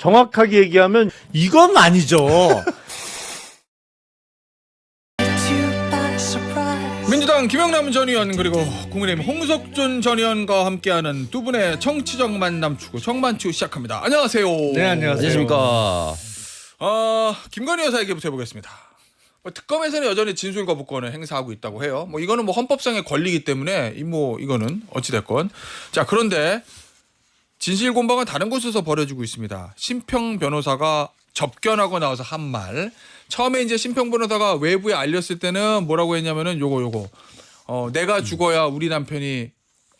정확하게 얘기하면 이건 아니죠. 민주당 김영남 전 의원 그리고 국민의힘 홍석준 전 의원과 함께하는 두 분의 정치적 만남 추구 정만추 시작합니다. 안녕하세요. 네, 안녕하세요. 안녕하십니까. 어, 김건희 여사 얘기부터 해보겠습니다. 뭐 특검에서는 여전히 진술 거부권을 행사하고 있다고 해요. 뭐 이거는 뭐 헌법상의 권리이기 때문에 이 뭐 이거는 어찌 됐건 자 그런데 진실 공방은 다른 곳에서 벌어지고 있습니다. 심평 변호사가 접견하고 나와서 한 말. 처음에 이제 심평 변호사가 외부에 알렸을 때는 뭐라고 했냐면은 요거 요거. 어 내가 죽어야 우리 남편이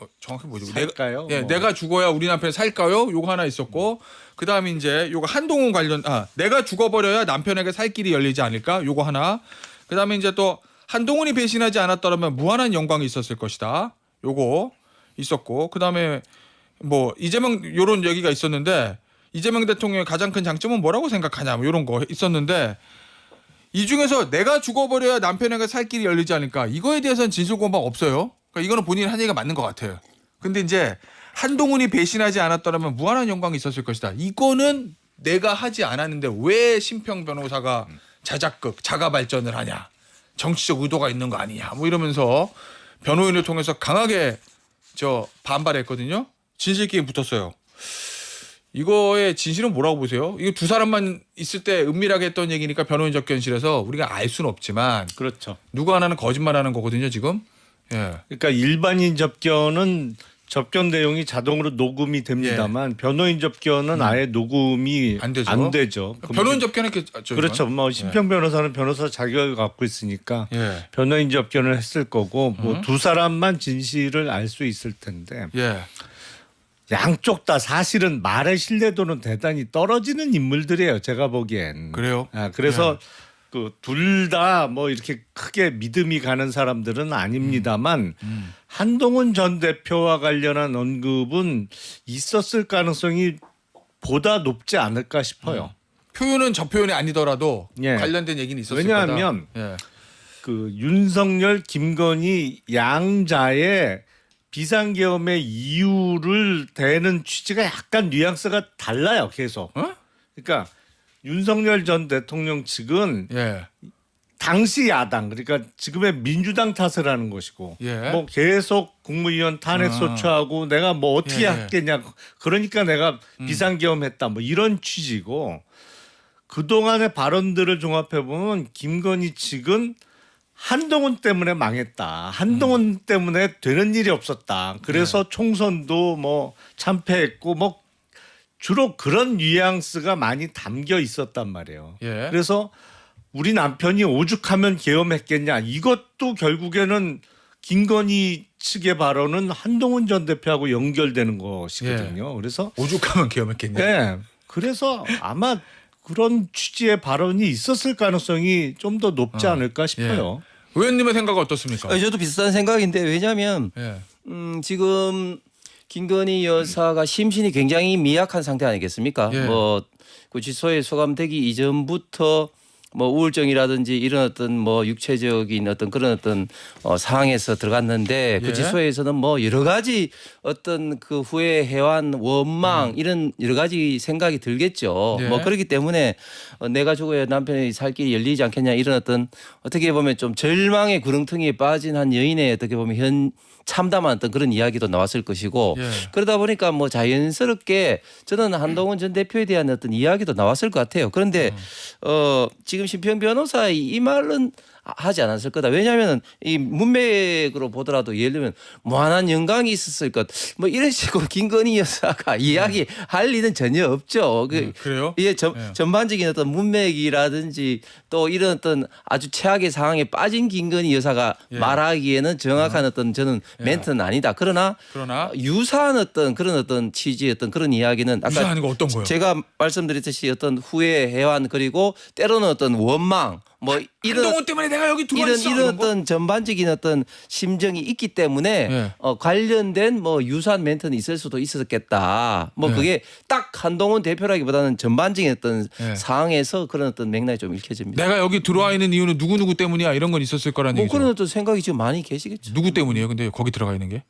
어, 정확히 뭐죠? 살까요? 내가, 예, 뭐. 내가 죽어야 우리 남편이 살까요? 요거 하나 있었고 그 다음에 이제 요거 한동훈 관련 아 내가 죽어버려야 남편에게 살 길이 열리지 않을까? 요거 하나. 그 다음에 이제 또 한동훈이 배신하지 않았더라면 무한한 영광이 있었을 것이다. 요거 있었고 그 다음에 뭐 이재명 요런 얘기가 있었는데 이재명 대통령의 가장 큰 장점은 뭐라고 생각하냐 뭐 요런 거 있었는데 이 중에서 내가 죽어버려야 남편에게 살 길이 열리지 않을까 이거에 대해서는 진실 공방 없어요. 그러니까 이거는 본인이 한 얘기가 맞는 것 같아요. 근데 이제 한동훈이 배신하지 않았더라면 무한한 영광이 있었을 것이다. 이거는 내가 하지 않았는데 왜 심평 변호사가 자작극 자가 발전을 하냐 정치적 의도가 있는 거 아니냐 뭐 이러면서 변호인을 통해서 강하게 저 반발했거든요. 진실 게임 붙었어요. 이거의 진실은 뭐라고 보세요? 이거 두 사람만 있을 때 은밀하게 했던 얘기니까 변호인 접견실에서 우리가 알 수는 없지만 그렇죠. 누구 하나는 거짓말하는 거거든요 지금. 예. 그러니까 일반인 접견은 접견 내용이 자동으로 녹음이 됩니다만 변호인 접견은 아예 녹음이 예. 안 되죠. 안 되죠. 그럼 변호인 접견했겠죠. 그렇죠. 이건? 뭐 심평 변호사는 변호사 자격을 갖고 있으니까 예. 변호인 접견을 했을 거고 뭐 음. 두 사람만 진실을 알 수 있을 텐데 예. 양쪽 다 사실은 말의 신뢰도는 대단히 떨어지는 인물들이에요. 제가 보기엔. 그래요? 아, 그래서 그 둘 다 뭐 이렇게 크게 믿음이 가는 사람들은 아닙니다만 음. 한동훈 전 대표와 관련한 언급은 있었을 가능성이 보다 높지 않을까 싶어요. 표현은 저 표현이 아니더라도 예. 관련된 얘기는 있었을 왜냐하면 거다. 예. 그 윤석열, 김건희 양자의 비상계엄의 이유를 대는 취지가 약간 뉘앙스가 달라요, 계속. 어? 그러니까 윤석열 전 대통령 측은 예. 당시 야당 그러니까 지금의 민주당 탓을 하는 것이고 예. 뭐 계속 국무위원 탄핵 아. 소추하고 내가 뭐 어떻게 예, 예. 했겠냐 그러니까 내가 비상계엄했다 뭐 이런 취지고 그동안의 발언들을 종합해 보면 김건희 측은 한동훈 때문에 망했다. 한동훈 음. 때문에 되는 일이 없었다. 그래서 네. 총선도 뭐 참패했고 뭐 주로 그런 뉘앙스가 많이 담겨 있었단 말이에요. 예. 그래서 우리 남편이 오죽하면 계엄했겠냐 이것도 결국에는 김건희 측의 발언은 한동훈 전 대표하고 연결되는 것이거든요. 그래서 오죽하면 기염했겠네. 네, 그래서 아마 그런 취지의 발언이 있었을 가능성이 좀 더 높지 어. 않을까 싶어요. 의원님의 생각은 어떻습니까? 어, 저도 비슷한 생각인데 왜냐하면 예. 음, 지금 김건희 여사가 심신이 굉장히 미약한 상태 아니겠습니까? 예. 뭐 구치소에 소감되기 이전부터 뭐 우울증이라든지 이런 어떤 뭐 육체적인 어떤 그런 어떤 어, 상황에서 들어갔는데 예. 구치소에서는 뭐 여러 가지 어떤 그 후회 해완 원망 이런 여러 가지 생각이 들겠죠. 예. 뭐 그렇기 때문에 어, 내가 죽어야 남편의 살 길이 열리지 않겠냐 이런 어떤 어떻게 보면 좀 절망의 구렁텅이에 빠진 한 여인의 어떻게 보면 현 참담한 어떤 그런 이야기도 나왔을 것이고 예. 그러다 보니까 뭐 자연스럽게 저는 한동훈 전 대표에 대한 어떤 이야기도 나왔을 것 같아요. 그런데 어 지금 심평 변호사의 이 말은 하지 않았을 거다. 왜냐하면 이 문맥으로 보더라도 예를 들면 무한한 영광이 있었을 것. 뭐 이런 식으로 김건희 여사가 이야기할 일은 전혀 없죠. 그 음, 그래요? 예, 전, 예. 전반적인 어떤 문맥이라든지 또 이런 어떤 아주 최악의 상황에 빠진 김건희 여사가 예. 말하기에는 정확한 어떤 저는 멘트는 아니다. 그러나 그러나 유사한 어떤 그런 어떤 취지의 어떤 그런 이야기는 아까 유사한 거 어떤 거요? 제가 말씀드렸듯이 어떤 후회 해완 그리고 때로는 어떤 원망 뭐 이런 한동훈 때문에 내가 여기 들어와 이런. 이런 이런 거? 어떤 전반적인 어떤 심정이 있기 때문에 예. 어, 관련된 뭐 유사한 멘트는 있을 수도 있었겠다. 뭐 예. 그게 딱 한동훈 대표라기보다는 전반적인 어떤 예. 상황에서 그런 어떤 맥락이 좀 읽혀집니다. 내가 여기 들어와 있는 이유는 누구 누구 때문이야 이런 건 있었을 거라는 뭐 얘기죠. 그런 어떤 생각이 지금 많이 계시겠죠. 누구 때문이에요? 근데 거기 들어가 있는 게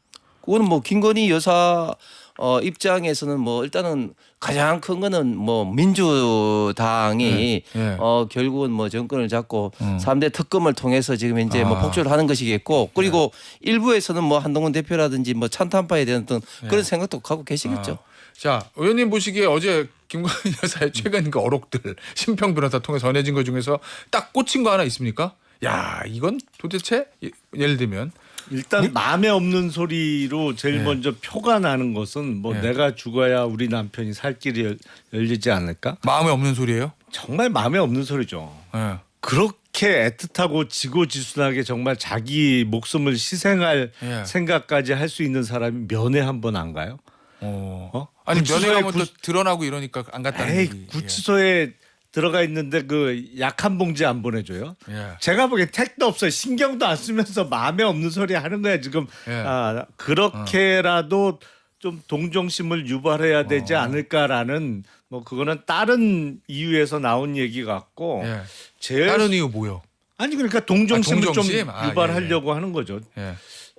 그거는 뭐 김건희 여사 어 입장에서는 뭐 일단은 가장 큰 거는 뭐 민주당이 예. 어 결국은 뭐 정권을 잡고 음. 삼 3대 특검을 통해서 지금 이제 뭐 아. 폭주를 하는 것이겠고 그리고 일부에서는 뭐 한동훈 대표라든지 뭐 찬탄파에 대한 어떤 그런 예. 생각도 갖고 계시겠죠. 아. 자, 의원님 보시기에 어제 김건희 여사의 최근 그 어록들 심평 변호사 통해 전해진 것 중에서 딱 꽂힌 거 하나 있습니까? 야, 이건 도대체 예- 예를 들면 일단 마음에 없는 소리로 제일 예. 먼저 표가 나는 것은 뭐 예. 내가 죽어야 우리 남편이 살 길이 열- 열리지 않을까? 마음에 없는 소리예요? 정말 마음에 없는 소리죠. 예. 그렇게 애틋하고 지고지순하게 정말 자기 목숨을 희생할 예. 생각까지 할 수 있는 사람이 면회 한 번 안 가요? 어. 어? 아니 구치소에 면회 가면 또 구- 드러나고 이러니까 안 갔다는 에이 얘기. 구치소에 들어가 있는데 그 약 한 봉지 안 보내줘요? 예. 예. 제가 보기엔 택도 없어요. 신경도 안 쓰면서 마음에 없는 소리 하는 거야 지금. 예. 아, 그렇게라도 좀 동정심을 유발해야 되지 어. 않을까라는 뭐 그거는 다른 이유에서 나온 얘기 같고 예. 제일 다른 이유 뭐요? 아니 그러니까 동정심을 아, 동정심? 좀 아, 유발하려고 하는 거죠. 예.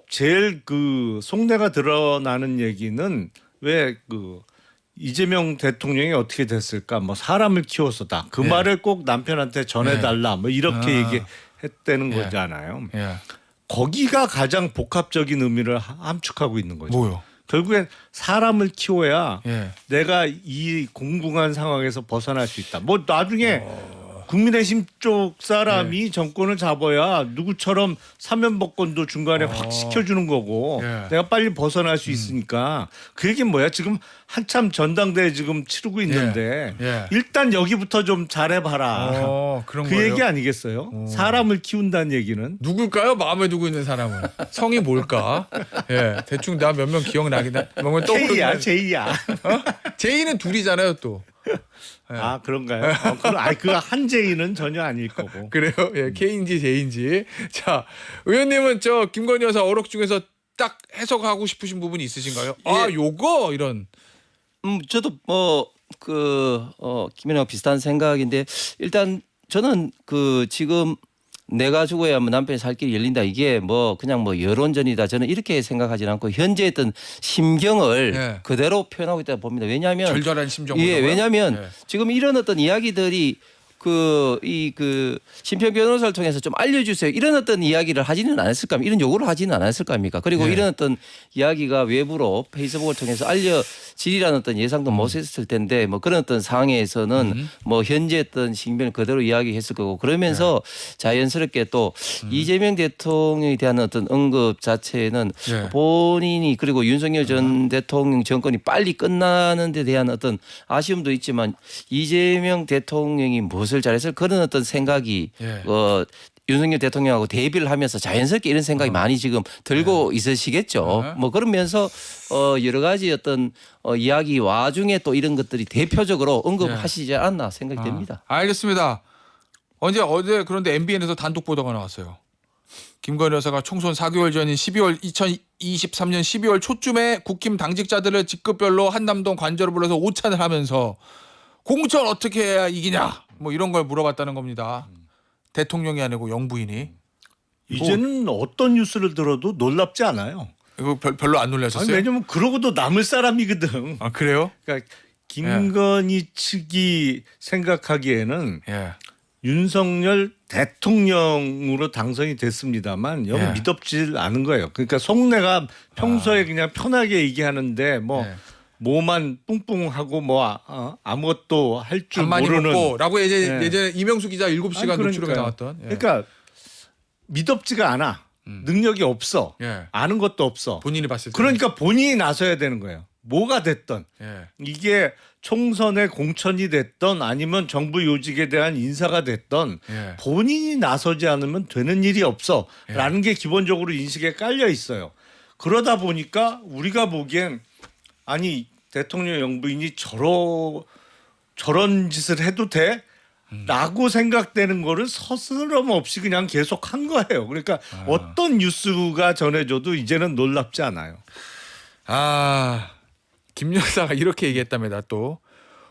제일 그 속내가 드러나는 얘기는 왜 그 이재명 대통령이 어떻게 됐을까? 뭐 사람을 키워서다. 그 예. 말을 꼭 남편한테 전해달라. 뭐 이렇게 아. 얘기했다는 예. 거잖아요. 예. 거기가 가장 복합적인 의미를 하- 함축하고 있는 거죠. 뭐요? 결국엔 사람을 키워야 예. 내가 이 공공한 상황에서 벗어날 수 있다. 뭐 나중에 어. 국민의힘 쪽 사람이 네. 정권을 잡아야 누구처럼 사면복권도 중간에 어. 확 시켜주는 거고 예. 음. 내가 빨리 벗어날 수 있으니까 그 얘기는 뭐야? 지금 한참 전당대회 지금 치르고 있는데 예. 일단 여기부터 좀 잘해봐라. 어, 그런 그 거예요. 얘기 아니겠어요? 어. 사람을 키운다는 얘기는 누굴까요? 마음에 두고 있는 사람은 성이 뭘까? 예, 대충 나 몇 명 기억나긴 하. 뭔가 K야, 떠오르는. J야. 제이는 둘이잖아요, 또. 예. 아 그런가요? 어, 그럼 아니 그 한제이는 전혀 아닐 거고. 그래요? 예, K인지 J인지. 자, 의원님은 저 김건희 여사 어록 중에서 딱 해석하고 싶으신 부분이 있으신가요? 아, 예. 요거 이런. 음, 저도 뭐그 어, 김현아와 비슷한 생각인데 일단 저는 그 지금 내가 죽어야 뭐 남편이 살 길이 열린다 이게 뭐 그냥 뭐 여론전이다 저는 이렇게 생각하지 않고 현재 어떤 심경을 예. 그대로 표현하고 있다 봅니다. 왜냐하면 절절한 심정. 예, 왜냐하면 예. 지금 이런 어떤 이야기들이 그 이 그 심평 변호사를 통해서 좀 알려주세요. 이런 어떤 이야기를 하지는 않았을 겁니다. 이런 요구를 하지는 않았을 겁니까? 그리고 예. 이런 어떤 이야기가 외부로 페이스북을 통해서 알려지리라는 어떤 예상도 못 했을 텐데 뭐 그런 어떤 상황에서는 음. 뭐 현재 어떤 신변을 그대로 이야기했을 거고 그러면서 네. 자연스럽게 또 음. 이재명 대통령에 대한 어떤 언급 자체는 예. 본인이 그리고 윤석열 전 대통령 정권이 빨리 끝나는 데 대한 어떤 아쉬움도 있지만 이재명 대통령이 무엇 을 잘했을 그런 어떤 생각이 예. 어 윤석열 대통령하고 대비를 하면서 자연스럽게 이런 생각이 많이 지금 들고 있으시겠죠. 어. 네. 뭐 그러면서 어 여러 가지 어떤 어 이야기 와중에 또 이런 것들이 대표적으로 언급하시지 않나 생각이 됩니다. 아, 알겠습니다. 언제 어제 그런데 MBN에서 단독 보도가 나왔어요. 김건희 여사가 총선 4개월 전인 12월 2023년 12월 초쯤에 국힘 당직자들을 직급별로 한남동 관저로 불러서 오찬을 하면서 공천 어떻게 해야 이기냐 뭐 이런 걸 물어봤다는 겁니다. 대통령이 아니고 영부인이 이제는 어떤 뉴스를 들어도 놀랍지 않아요. 이거 별, 별로 안 아니, 놀라셨어요? 왜냐면 그러고도 남을 사람이거든. 아 그래요? 그러니까 김건희 측이 생각하기에는 예. 윤석열 대통령으로 당선이 됐습니다만 여기 예. 믿업질 않은 거예요. 그러니까 속내가 평소에 그냥 편하게 얘기하는데 뭐 예. 뭐만 뿡뿡하고 뭐 아, 어, 아무것도 할줄 간만이 모르는 먹고라고 예전에, 예. 예전에 이명수 기자 7시간 아니, 노출에 그러니까요. 나왔던 예. 그러니까 믿업지가 않아. 음. 능력이 없어. 예. 아는 것도 없어. 본인이 봤을 때 그러니까 본인이 나서야 되는 거예요. 뭐가 됐던 예. 이게 총선의 공천이 됐던 아니면 정부 요직에 대한 인사가 됐던 예. 본인이 나서지 않으면 되는 일이 없어라는 게 기본적으로 인식에 깔려 있어요. 그러다 보니까 우리가 보기엔 아니 대통령 영부인이 저러 저런 짓을 해도 돼? 라고 생각되는 거를 서스럼 없이 그냥 계속 한 거예요. 그러니까 어떤 뉴스가 전해져도 이제는 놀랍지 않아요. 아, 김 여사가 이렇게 얘기했답니다. 또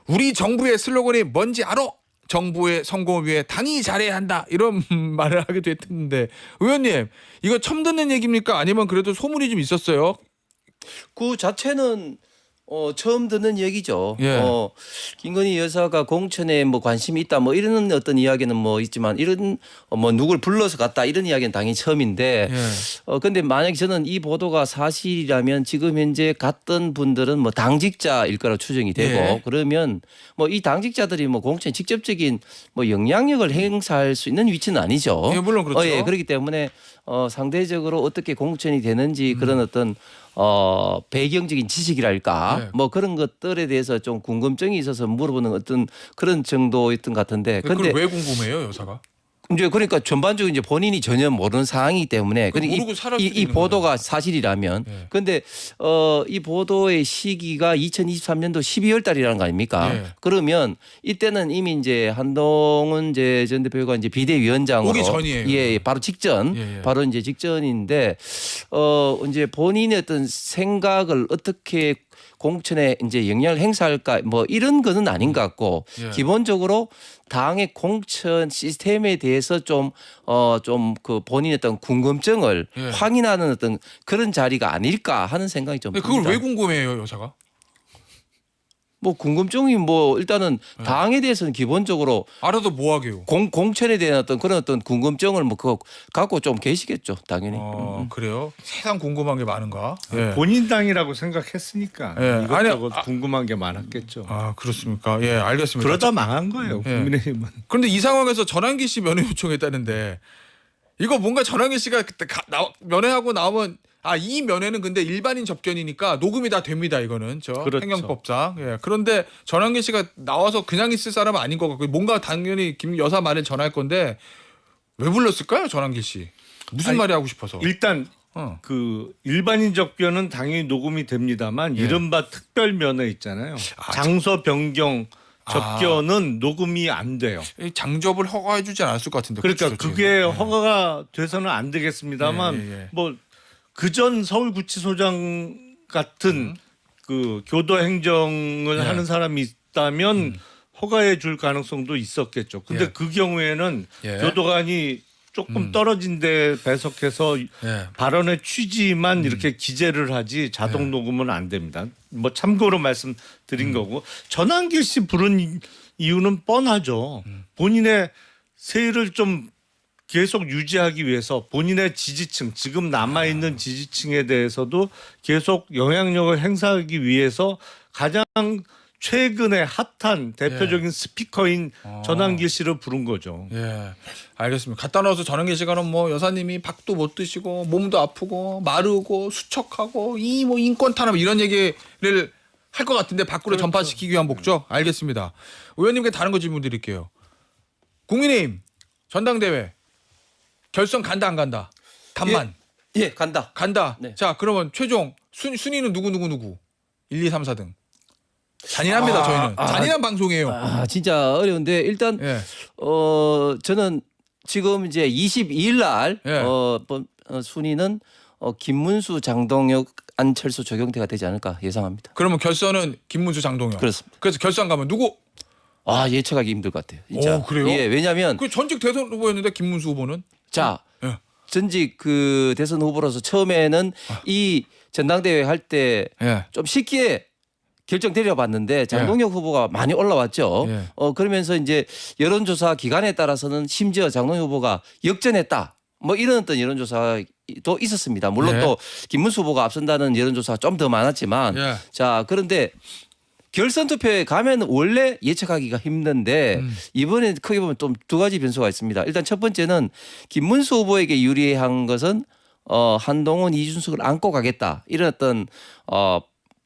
우리 정부의 슬로건이 뭔지 알아? 정부의 성공을 위해 당이 잘해야 한다 이런 말을 하기도 했는데 의원님 이거 처음 듣는 얘기입니까? 아니면 그래도 소문이 좀 있었어요? 그 자체는 어 처음 듣는 얘기죠. 예. 어 김건희 여사가 공천에 뭐 관심이 있다 뭐 이런 어떤 이야기는 뭐 있지만 이런 어, 뭐 누굴 불러서 갔다 이런 이야기는 당연히 처음인데 예. 어 근데 만약 저는 이 보도가 사실이라면 지금 현재 갔던 분들은 뭐 당직자일 거라 추정이 되고 예. 그러면 뭐 이 당직자들이 뭐 공천에 직접적인 뭐 영향력을 행사할 수 있는 위치는 아니죠. 예, 물론 그렇죠. 어, 예, 그렇기 때문에 어 상대적으로 어떻게 공천이 되는지 그런 어떤 어 배경적인 지식이랄까 네. 뭐 그런 것들에 대해서 좀 궁금증이 있어서 물어보는 어떤 그런 정도였던 것 같은데 그걸 근데 왜 궁금해요, 여사가? 이제 그러니까 전반적으로 이제 본인이 전혀 모르는 사항이기 때문에 이- 모르고 이, 이 있는 보도가 사실이라면 예. 근데 어 이 보도의 시기가 2023년도 12월 달이라는 거 아닙니까? 예. 그러면 이때는 이미 이제 한동훈 이제 전 대표가 이제 비대위원장으로 오기 전이에요. 예, 예, 바로 직전 예, 예. 바로 이제 직전인데 어 이제 본인의 어떤 생각을 어떻게 공천에 이제 영향을 행사할까 뭐 이런 거는 아닌 것 같고 예. 기본적으로 당의 공천 시스템에 대해서 좀 어 좀 그 본인의 어떤 궁금증을 예. 확인하는 어떤 그런 자리가 아닐까 하는 생각이 좀 근데 그걸 듭니다. 왜 궁금해요, 여사가? 뭐 궁금증이 뭐 일단은 예. 당에 대해서는 기본적으로 알아도 뭐 하게요? 공, 공천에 대한 어떤 그런 어떤 궁금증을 뭐 그거 갖고 좀 계시겠죠 당연히. 어, 그래요? 세상 궁금한 게 많은가? 예. 본인 당이라고 생각했으니까 예. 이것저것 아니, 아- 궁금한 게 많았겠죠. 아 그렇습니까? 예, 알겠습니다. 그러다 망한 거예요. 예. 국민의힘은. 그런데 이 상황에서 전환기 씨 면회 요청했다는데 이거 뭔가 전환기 씨가 그때 가, 나, 면회하고 나오면 아 이 면회는 근데 일반인 접견이니까 녹음이 다 됩니다 이거는 저 그렇죠. 행정법상 예 그런데 전환기 씨가 나와서 그냥 있을 사람 은 아닌 것 같고 뭔가 당연히 김 여사 말을 전할 건데 왜 불렀을까요 전환기 씨 무슨 아니, 말이 하고 싶어서 일단 어. 그 일반인 접견은 당연히 녹음이 됩니다만 예. 이른바 특별 면회 있잖아요. 아, 장소 변경 아. 접견은 녹음이 안 돼요. 이 장접을 허가해주지 않았을 것 같은데 그러니까 구치소에서. 그게 예. 허가가 돼서는 안 되겠습니다만 예, 예, 예. 뭐 그전 서울구치소장 같은 그 교도 행정을 음. 네. 하는 사람이 있다면 허가해 줄 가능성도 있었겠죠. 근데 예. 그 경우에는 예. 교도관이 조금 음. 떨어진 데 배석해서 예. 발언의 취지만 음. 이렇게 기재를 하지 자동 네. 녹음은 안 됩니다. 뭐 참고로 말씀드린 음. 거고 전환길 씨 부른 이- 이유는 뻔하죠. 음. 본인의 세를 좀 계속 유지하기 위해서 본인의 지지층 지금 남아 아. 있는 지지층에 대해서도 계속 영향력을 행사하기 위해서 가장 최근에 핫한 대표적인 스피커인 예. 어. 전환길 씨를 부른 거죠. 예, 알겠습니다. 갖다 넣어서 전환기 시간은 뭐 여사님이 밥도 못 드시고 몸도 아프고 마르고 수척하고 이 뭐 인권 탄압 이런 얘기를 할 것 같은데 밖으로 그렇죠. 전파시키기 위한 목적 알겠습니다. 의원님께 다른 거 질문 드릴게요. 국민의힘 전당대회 결선 간다 안 간다 단만 예 간다. 간다. 네. 자 그러면 최종 순, 순위는 누구 누구 누구 1, 2, 3, 4등 잔인합니다 아, 저희는 아, 잔인한 방송이에요. 아 진짜 어려운데 일단 예. 어 저는 지금 이제 22일 날 예. 어, 번- 어, 순위는 어, 김문수, 장동혁, 안철수, 조경태가 되지 않을까 예상합니다. 그러면 결선은 김문수, 장동영. 그렇습니다. 그래서 결선 가면 누구? 아 예측하기 힘들 것 같아요. 진짜. 오, 그래요? 예, 왜냐하면 그 전직 대선 후보였는데 김문수 후보는 자 예. 전직 그 대선 후보로서 처음에는 아. 이 전당대회 할 때 좀 예. 쉽게 결정되려 봤는데 장동혁 후보가 많이 올라왔죠. 예. 어 그러면서 이제 여론조사 기간에 따라서는 심지어 장동혁 후보가 역전했다. 뭐 이런 어떤 여론조사도 있었습니다. 물론 예. 또 김문수 후보가 앞선다는 여론조사가 좀 더 많았지만 예. 자 그런데 결선 투표에 가면 원래 예측하기가 힘든데 음. 이번에 크게 보면 좀 두 가지 변수가 있습니다. 일단 첫 번째는 김문수 후보에게 유리한 것은 어 한동훈 이준석을 안고 가겠다 이런 어떤 어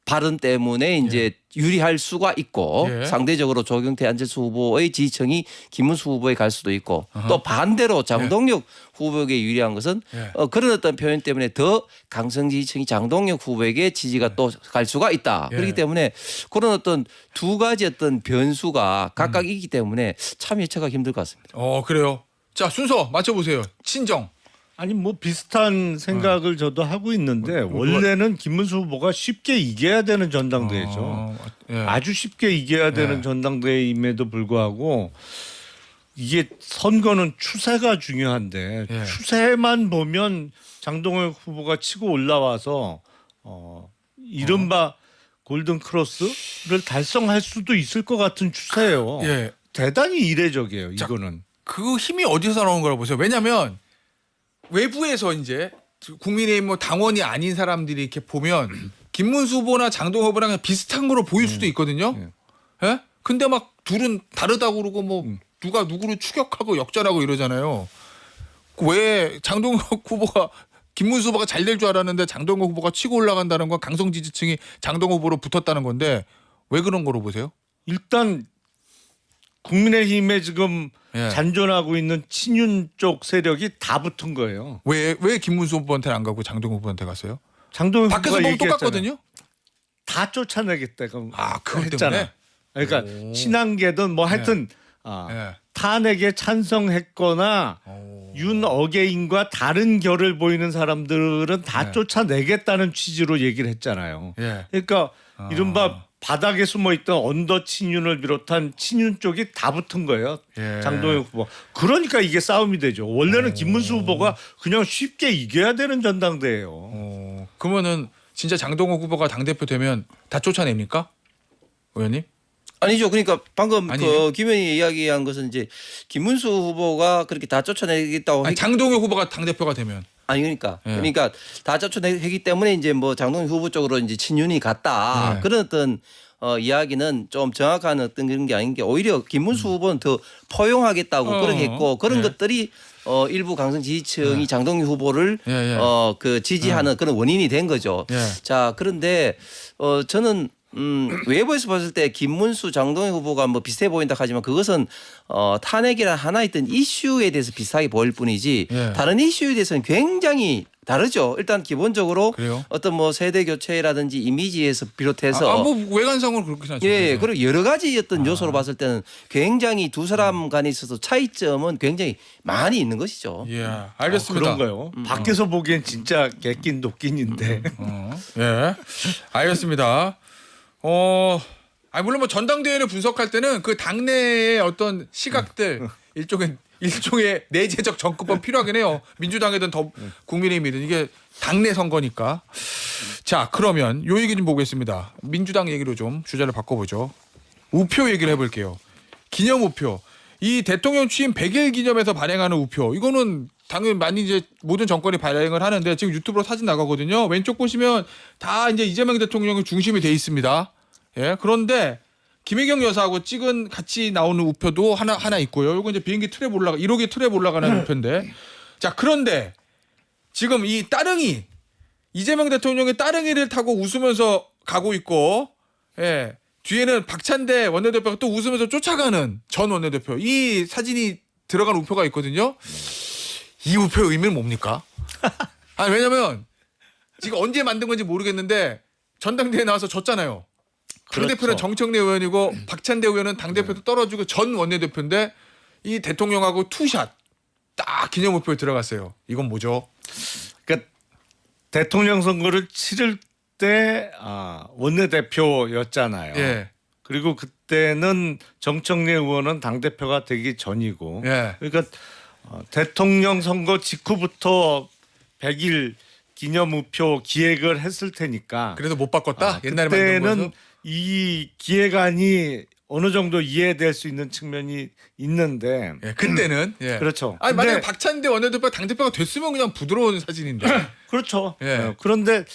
발언 때문에 이제 유리할 수가 있고 예. 상대적으로 조경태 안철수 후보의 지지층이 김문수 후보에 갈 수도 있고 어허. 또 반대로 장동혁 후보에게 유리한 것은 예. 어, 그런 어떤 표현 때문에 더 강성 지지층이 장동혁 후보에게 지지가 또 갈 수가 있다. 예. 그렇기 때문에 그런 어떤 두 가지 어떤 변수가 각각 음. 있기 때문에 참 예측하기 힘들 것 같습니다. 어 그래요. 자 순서 맞춰보세요. 친정. 아니 뭐 비슷한 생각을 저도 하고 있는데 뭐, 원래는 김문수 후보가 쉽게 이겨야 되는 전당대회죠. 어, 예. 아주 쉽게 이겨야 되는 예. 전당대회임에도 불구하고 이게 선거는 추세가 중요한데 예. 추세만 보면 장동혁 후보가 치고 올라와서 어 이른바 골든 크로스를 달성할 수도 있을 것 같은 추세예요. 예. 대단히 이례적이에요. 자, 이거는. 그 힘이 어디서 나오는 거라고 보세요. 왜냐하면 외부에서 이제 국민의힘 뭐 당원이 아닌 사람들이 이렇게 보면 김문수 후보나 장동 후보랑 비슷한 거로 보일 수도 있거든요. 예? 근데 막 둘은 다르다고 그러고 뭐 누가 누구를 추격하고 역전하고 이러잖아요. 왜 장동혁 후보가 김문수 후보가 잘 될 줄 알았는데 장동혁 후보가 치고 올라간다는 건 강성 지지층이 장동혁 후보로 붙었다는 건데 왜 그런 거로 보세요? 일단 국민의힘에 지금 예. 잔존하고 있는 친윤 쪽 세력이 다 붙은 거예요. 왜 왜 김문수 후보한테는 안 가고 장동혁 후보한테 갔어요? 장동현 밖에서 후보가 보면 얘기했잖아요. 똑같거든요. 다 쫓아내겠다고 아, 그것. 때문에? 그러니까 오. 친한계든 뭐 하여튼 아, 예. 탄핵에 찬성했거나 오. 윤 어게인과 다른 결을 보이는 사람들은 다 네. 쫓아내겠다는 취지로 얘기를 했잖아요. 예. 그러니까 아. 이른바 바닥에 숨어 있던 언더 친윤을 비롯한 친윤 쪽이 다 붙은 거예요. 예. 장동혁 후보. 그러니까 이게 싸움이 되죠. 원래는 김문수 후보가 그냥 쉽게 이겨야 되는 전당대예요. 어, 그러면은 진짜 장동혁 후보가 당 대표 되면 다 쫓아냅니까, 의원님? 아니죠. 그러니까 방금 아니에요? 그 김현이 이야기한 것은 이제 김문수 후보가 그렇게 다 쫓아내겠다고 아니, 했- 장동혁 후보가 당 대표가 되면 아니 그러니까 예. 그러니까 다 쫓아내기 때문에 이제 뭐 장동희 후보 쪽으로 이제 친윤이 갔다 네. 그런 어떤 어, 이야기는 좀 정확한 어떤 그런 게 아닌 게 오히려 김문수 후보는 더 포용하겠다고 어. 그렇게 했고 그런 네. 것들이 어, 일부 강성 지지층이 장동희 후보를 예, 예. 어, 그 지지하는 그런 원인이 된 거죠. 예. 자 그런데 어, 저는 음, 외부에서 봤을 때 김문수 장동희 후보가 뭐 비슷해 보인다 하지만 그것은 어, 탄핵이란 하나의 어떤 이슈에 대해서 비슷하게 보일 뿐이지 예. 다른 이슈에 대해서는 굉장히 다르죠. 일단 기본적으로 그래요? 어떤 뭐 세대 교체라든지 이미지에서 비롯해서 아, 뭐 외관상으로 그렇게 생각해요. 예, 예. 그리고 여러 가지 어떤 요소로 봤을 때는 굉장히 두 사람 간에 있어서 차이점은 굉장히 많이 있는 것이죠. 예, 아, 알겠습니다. 그런가요? 밖에서 보기엔 진짜 개낀 도끼인데. 어, 예, 알겠습니다. 어, 아 물론 뭐 전당대회를 분석할 때는 그 당내의 어떤 시각들 일종의 일종의 내재적 정권법 필요하긴 해요. 민주당이든 더 국민의힘이든 이게 당내 선거니까. 자, 그러면 요 얘기 좀 보겠습니다. 민주당 얘기로 좀 주제를 바꿔보죠. 우표 얘기를 해볼게요. 기념 우표. 이 대통령 취임 100일 기념해서 발행하는 우표. 이거는 당연히 많이 이제 모든 정권이 발행을 하는데 지금 유튜브로 사진 나가거든요. 왼쪽 보시면 다 이제 이재명 대통령이 중심이 돼 있습니다. 예. 그런데 김혜경 여사하고 찍은 같이 나오는 우표도 하나 하나 있고요. 요거 이제 비행기 트랩 올라가 1호기 트랩 올라가는 우표인데. 자, 그런데 지금 이 따릉이 이재명 대통령이 따릉이를 타고 웃으면서 가고 있고 예. 뒤에는 박찬대 원내대표가 또 웃으면서 쫓아가는 전 원내대표 이 사진이 들어간 우표가 있거든요. 이 우표의 의미는 뭡니까? 아 왜냐면 지금 언제 만든 건지 모르겠는데 전당대회 나와서 졌잖아요. 당대표는 그렇죠. 정청래 의원이고 박찬대 의원은 당대표도 떨어지고 전 원내대표인데 이 대통령하고 투샷 딱 기념 우표에 들어갔어요. 이건 뭐죠? 그러니까 대통령 선거를 치를 때 아, 원내대표였잖아요. 예. 그리고 그때는 정청래 의원은 당 대표가 되기 전이고. 예. 그러니까 어, 대통령 선거 직후부터 100일 기념 우표 기획을 했을 테니까. 그래도 못 바꿨다. 아, 옛날에 만든 그때는 거는 이 기획안이 어느 정도 이해될 수 있는 측면이 있는데 예, 그때는 예. 그렇죠. 아니 근데- 만약 에 박찬대 원내대표 당 대표가 됐으면 그냥 부드러운 사진인데. 그렇죠. 예. 어, 그런데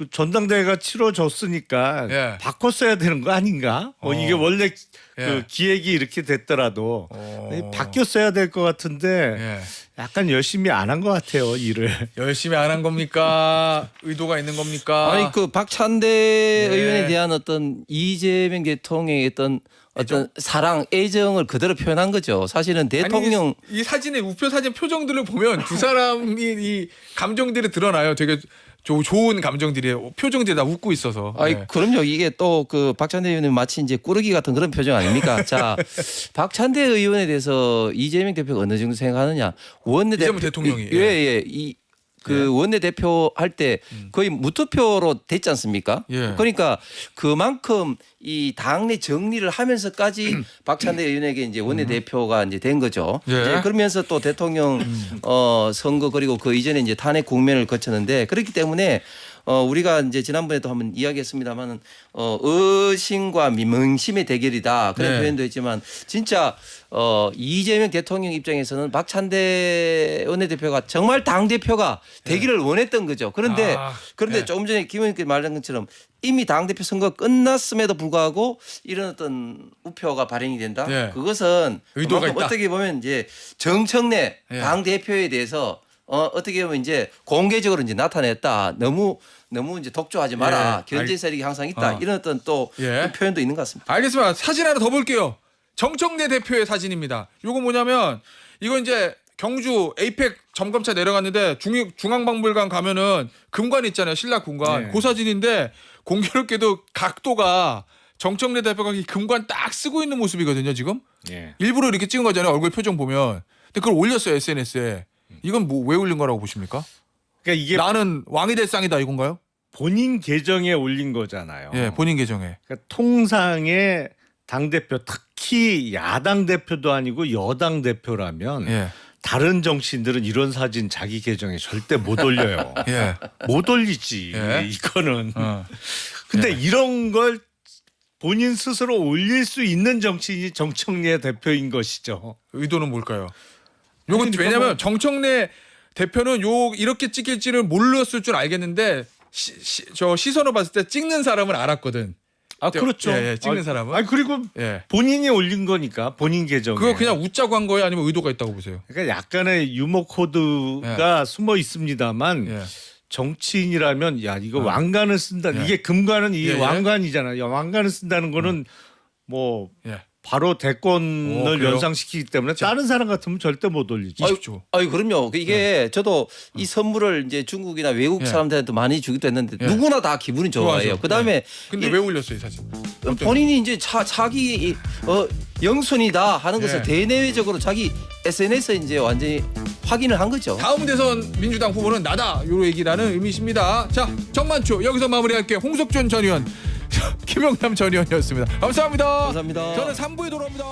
그 전당대회가 치러졌으니까 예. 바꿨어야 되는 거 아닌가? 뭐 어. 이게 원래 예. 그 기획이 이렇게 됐더라도 어. 바뀌었어야 될 것 같은데 예. 약간 열심히 안 한 것 같아요 일을. 열심히 안 한 겁니까? 의도가 있는 겁니까? 아니 그 박찬대 예. 의원에 대한 어떤 이재명 대통령의 어떤 어떤 사랑 애정을 그대로 표현한 거죠. 사실은 대통령 아니, 이, 이 사진의 우표 사진 표정들을 보면 두 사람이 이 감정들이 드러나요. 되게 조, 좋은 감정들이 표정들이 다 웃고 있어서. 아이 예. 그럼요. 이게 또 그 박찬대 의원은 마치 이제 꾸러기 같은 그런 표정 아닙니까? 자, 박찬대 의원에 대해서 이재명 대표가 어느 정도 생각하느냐? 원내 이재명 대통령이, 예, 예. 이 그 원내 대표 할 때 거의 무투표로 됐지 않습니까? 예. 그러니까 그만큼 이 당내 정리를 하면서까지 박찬대 의원에게 이제 원내 대표가 이제 된 거죠. 예. 이제 그러면서 또 대통령 어 선거 그리고 그 이전에 이제 탄핵 국면을 거쳤는데 그렇기 때문에 어 우리가 이제 지난번에도 한번 이야기했습니다만은 어 의심과 민심의 대결이다 그런 네. 표현도 했지만 진짜 어 이재명 대통령 입장에서는 박찬대 원내대표가 정말 당 대표가 되기를 원했던 거죠. 그런데 네. 아, 그런데 네. 조금 전에 김 의원께서 말한 것처럼 이미 당 대표 선거 끝났음에도 불구하고 이런 어떤 우표가 발행이 된다. 네. 그것은 의도가 그만큼 있다. 어떻게 보면 이제 정청래 네. 당 대표에 대해서 어, 어떻게 보면 이제 공개적으로 이제 나타냈다. 너무 너무 이제 독조하지 마라. 예. 견제 세력이 항상 있다. 어. 이런 어떤 또 예. 표현도 있는 것 같습니다. 알겠습니다. 사진 하나 더 볼게요. 정청래 대표의 사진입니다. 요거 뭐냐면 이거 이제 경주 에이펙 점검차 내려갔는데 중, 중앙박물관 가면은 금관 있잖아요. 신라 금관. 네. 그 사진인데 공교롭게도 각도가 정청래 대표가 이 금관 딱 쓰고 있는 모습이거든요. 지금 예. 일부러 이렇게 찍은 거잖아요. 얼굴 표정 보면. 근데 그걸 올렸어요 SNS에. 이건 뭐 왜 올린 거라고 보십니까? 그러니까 이게 나는 왕이 될 쌍이다 이건가요? 본인 계정에 올린 거잖아요. 예, 본인 계정에. 그러니까 통상의 당 대표 특히 야당 대표도 아니고 여당 대표라면 예. 다른 정치인들은 이런 사진 자기 계정에 절대 못 올려요. 예. 못 올리지. 예. 이거는. 어. 근데 이런 걸 본인 스스로 올릴 수 있는 정치인이 정청래 대표인 것이죠. 의도는 뭘까요? 요건 그러니까 왜냐면 뭐- 정청래 대표는 요 이렇게 찍힐지를 몰랐을 줄 알겠는데 시, 시, 저 시선을 봤을 때 찍는 사람은 알았거든. 아 저- 그렇죠. 예, 예, 찍는 아, 사람은. 아 그리고 예. 본인이 올린 거니까 본인 계정에. 그거 그냥 웃자고 한 거예요, 아니면 의도가 있다고 보세요? 그러니까 약간의 유머 코드가 숨어 있습니다만 예. 정치인이라면 야 이거 어. 왕관을 쓴다. 예. 이게 금관은 이게 예, 예. 왕관이잖아 요. 왕관을 쓴다는 거는 뭐 예. 바로 오, 대권을 그래요? 연상시키기 때문에 다른 사람 같으면 절대 못 올리지. 아유, 20초. 아유 그럼요. 그 이게 저도 이 선물을 이제 중국이나 외국 예. 사람들한테 많이 주기도 했는데 예. 누구나 다 기분이 좋아해요. 좋아하죠. 그다음에 예. 근데 이- 왜 올렸어요, 이 사진? 어때요? 본인이 이제 자, 자기 이- 어, 영순이다 하는 것을 예. 대내외적으로 자기 SNS에 이제 완전히 확인을 한 거죠. 다음 대선 민주당 후보는 나다. 요로 얘기라는 의미십니다. 자, 정만추 여기서 마무리할게요. 홍석준 전 의원, 김영남 전 의원이었습니다. 감사합니다. 감사합니다. 저는 3부에 돌아옵니다.